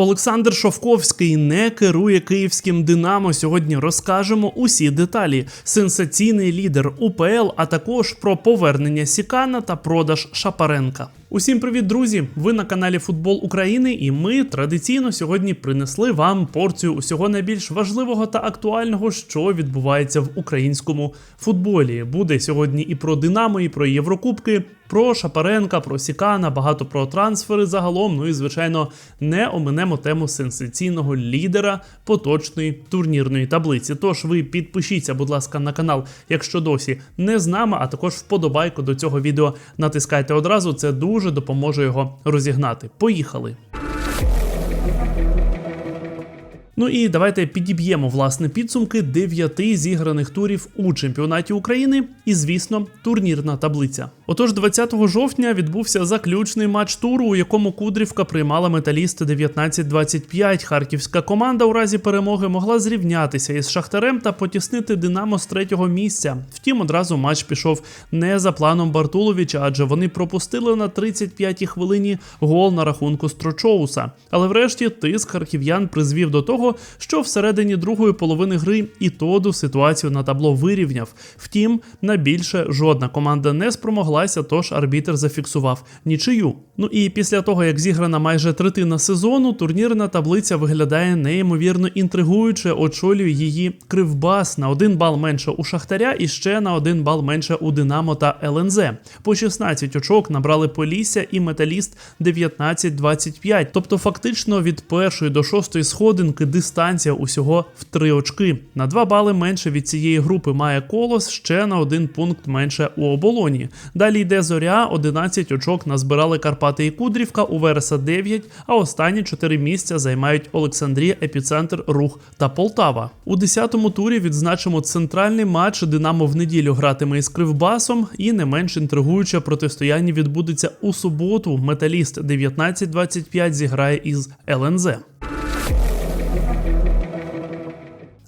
Олександр Шовковський не керує київським Динамо. Сьогодні розкажемо усі деталі. Сенсаційний лідер УПЛ, а також про повернення Сікана та продаж Шапаренка. Усім привіт, друзі! Ви на каналі Футбол України, і ми традиційно сьогодні принесли вам порцію усього найбільш важливого та актуального, що відбувається в українському футболі. Буде сьогодні і про Динамо, і про Єврокубки, про Шапаренка, про Сікана, багато про трансфери загалом. Ну і звичайно, не оминемо тему сенсаційного лідера поточної турнірної таблиці. Тож ви підпишіться, будь ласка, на канал, якщо досі не з нами, а також вподобайку до цього відео натискайте одразу. Це дуже допоможе його розігнати. Поїхали! Ну і давайте підіб'ємо власне підсумки дев'яти зіграних турів у чемпіонаті України і, звісно, турнірна таблиця. Отож, 20 жовтня відбувся заключний матч туру, у якому Кудрівка приймала металіст 19-25. Харківська команда у разі перемоги могла зрівнятися із Шахтарем та потіснити Динамо з третього місця. Втім, одразу матч пішов не за планом Бартуловича, адже вони пропустили на 35-й хвилині гол на рахунку Строчоуса. Але врешті тиск харків'ян призвів до того, що всередині другої половини гри і тоду ситуацію на табло вирівняв. Втім, на більше жодна команда не спромоглася, тож арбітр зафіксував нічию. Ну і після того, як зіграна майже третина сезону, турнірна таблиця виглядає неймовірно інтригуюче, очолює її кривбас на один бал менше у Шахтаря і ще на один бал менше у Динамо та ЛНЗ. По 16 очок набрали Полісся і Металіст 19-25. Тобто, фактично від першої до шостої сходинки дистанція усього в 3 очки. На 2 бали менше від цієї групи має колос, ще на один пункт менше у оболоні. Далі йде зоря, 11 очок назбирали Карпати і Кудрівка, у Вереса 9, а останні 4 місця займають Олександрія, Епіцентр, Рух та Полтава. У 10-му турі відзначимо центральний матч. Динамо в неділю гратиме із Кривбасом, і не менш інтригуюче протистояння відбудеться у суботу. Металіст 19-25 зіграє із ЛНЗ.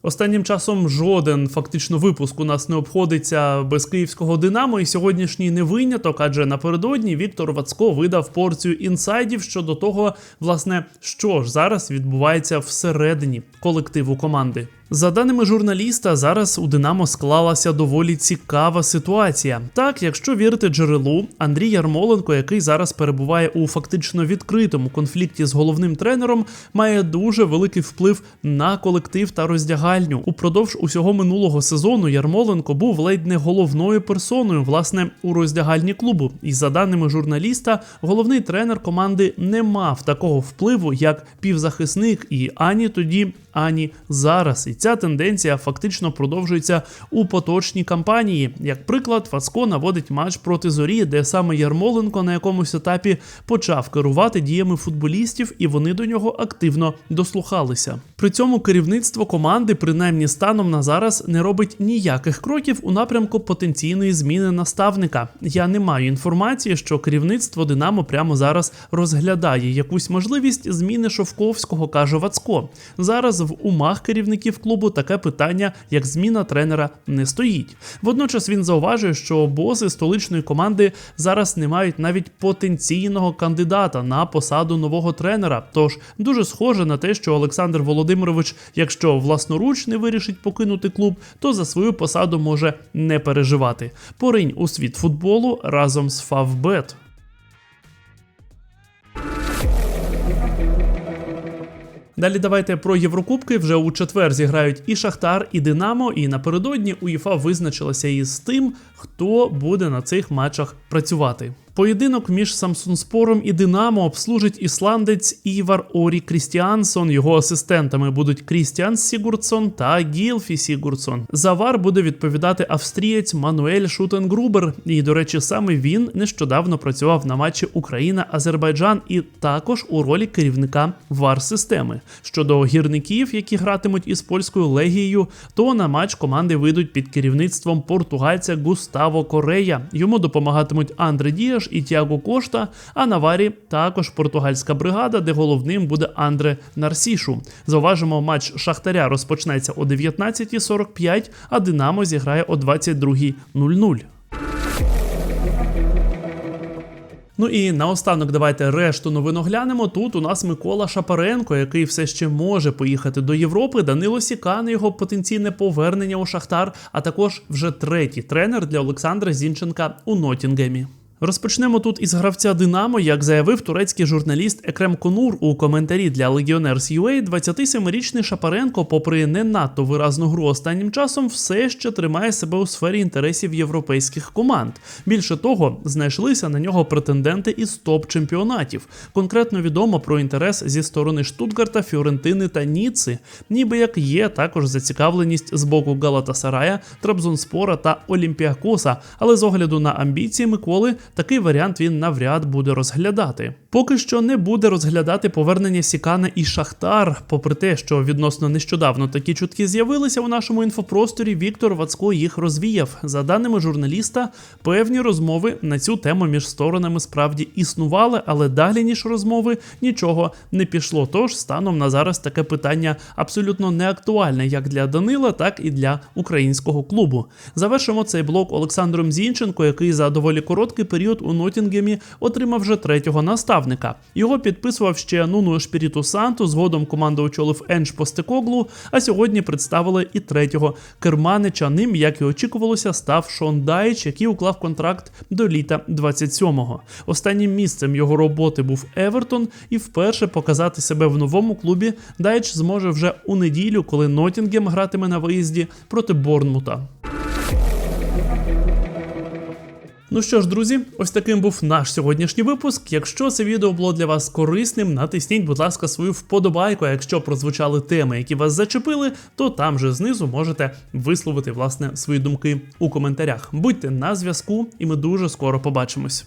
Останнім часом жоден фактично випуск у нас не обходиться без київського Динамо, і сьогоднішній не виняток, адже напередодні Віктор Вацко видав порцію інсайдів щодо того, власне, що ж зараз відбувається всередині колективу команди. За даними журналіста, зараз у Динамо склалася доволі цікава ситуація. Так, якщо вірити джерелу, Андрій Ярмоленко, який зараз перебуває у фактично відкритому конфлікті з головним тренером, має дуже великий вплив на колектив та роздягальню. Упродовж усього минулого сезону Ярмоленко був ледь не головною персоною, власне, у роздягальні клубу. І за даними журналіста, головний тренер команди не мав такого впливу, як півзахисник, і ані тоді, ані зараз. І ця тенденція фактично продовжується у поточній кампанії. Як приклад, Фацко наводить матч проти зорі, де саме Ярмоленко на якомусь етапі почав керувати діями футболістів, і вони до нього активно дослухалися. При цьому керівництво команди, принаймні станом на зараз, не робить ніяких кроків у напрямку потенційної зміни наставника. Я не маю інформації, що керівництво Динамо прямо зараз розглядає якусь можливість зміни Шовковського, каже Вацко. Зараз в умах керівників клубу таке питання, як зміна тренера, не стоїть. Водночас він зауважує, що боси столичної команди зараз не мають навіть потенційного кандидата на посаду нового тренера. Тож дуже схоже на те, що Олександр Володимирович, якщо власноруч не вирішить покинути клуб, то за свою посаду може не переживати. Поринь у світ футболу разом з Фавбет. Далі давайте про Єврокубки. Вже у четвер зіграють і Шахтар, і Динамо. І напередодні УЄФА визначилася із тим, хто буде на цих матчах працювати. Поєдинок між Самсунспором і Динамо обслужить ісландець Івар Орі Крістіансон. Його асистентами будуть Крістіан Сігурдсон та Гілфі Сігурдсон. За вар буде відповідати австрієць Мануель Шутенгрубер. І, до речі, саме він нещодавно працював на матчі Україна-Азербайджан і також у ролі керівника вар системи. Щодо гірників, які гратимуть із польською легією, то на матч команди вийдуть під керівництвом португальця Густаво Корея. Йому допомагатимуть Андре Діаш і Тіаго Кошта. А на варі також португальська бригада, де головним буде Андре Нарсішу. Зауважимо, матч Шахтаря розпочнеться о 19.45, а Динамо зіграє о 22.00. Ну і наостанок давайте решту новин оглянемо. Тут у нас Микола Шапаренко, який все ще може поїхати до Європи. Данило Сікан, його потенційне повернення у Шахтар, а також вже третій тренер для Олександра Зінченка у Нотінгемі. Розпочнемо тут із гравця Динамо, як заявив турецький журналіст Екрем Конур у коментарі для Legionnaires UA, 27-річний Шапаренко, попри не надто виразну гру останнім часом, все ще тримає себе у сфері інтересів європейських команд. Більше того, знайшлися на нього претенденти із топ-чемпіонатів. Конкретно відомо про інтерес зі сторони Штутгарта, Фіорентини та Ніци, ніби як є також зацікавленість з боку Галатасарая, Трабзонспора та Олімпіакоса, але з огляду на амбіції Миколи такий варіант він навряд буде розглядати. Поки що не буде розглядати повернення Сікана і Шахтар, попри те, що відносно нещодавно такі чутки з'явилися у нашому інфопросторі. Віктор Вацко їх розвіяв. За даними журналіста, певні розмови на цю тему між сторонами справді існували, але далі ніж розмови нічого не пішло. Тож станом на зараз таке питання абсолютно не актуальне як для Данила, так і для українського клубу. Завершимо цей блок Олександром Зінченко, який за доволі короткий період у Нотінгемі отримав вже третього наставника. Його підписував ще Нуну Шпіріту Санту. Згодом команду очолив Енж Постекоглу. А сьогодні представили і третього керманича. Ним, як і очікувалося, став Шон Дайч, який уклав контракт до літа 27-го. Останнім місцем його роботи був Евертон, і вперше показати себе в новому клубі Дайч зможе вже у неділю, коли Нотінгем гратиме на виїзді проти Борнмута. Ну що ж, друзі, ось таким був наш сьогоднішній випуск. Якщо це відео було для вас корисним, натисніть, будь ласка, свою вподобайку. А якщо прозвучали теми, які вас зачепили, то там же знизу можете висловити власне свої думки у коментарях. Будьте на зв'язку, і ми дуже скоро побачимось.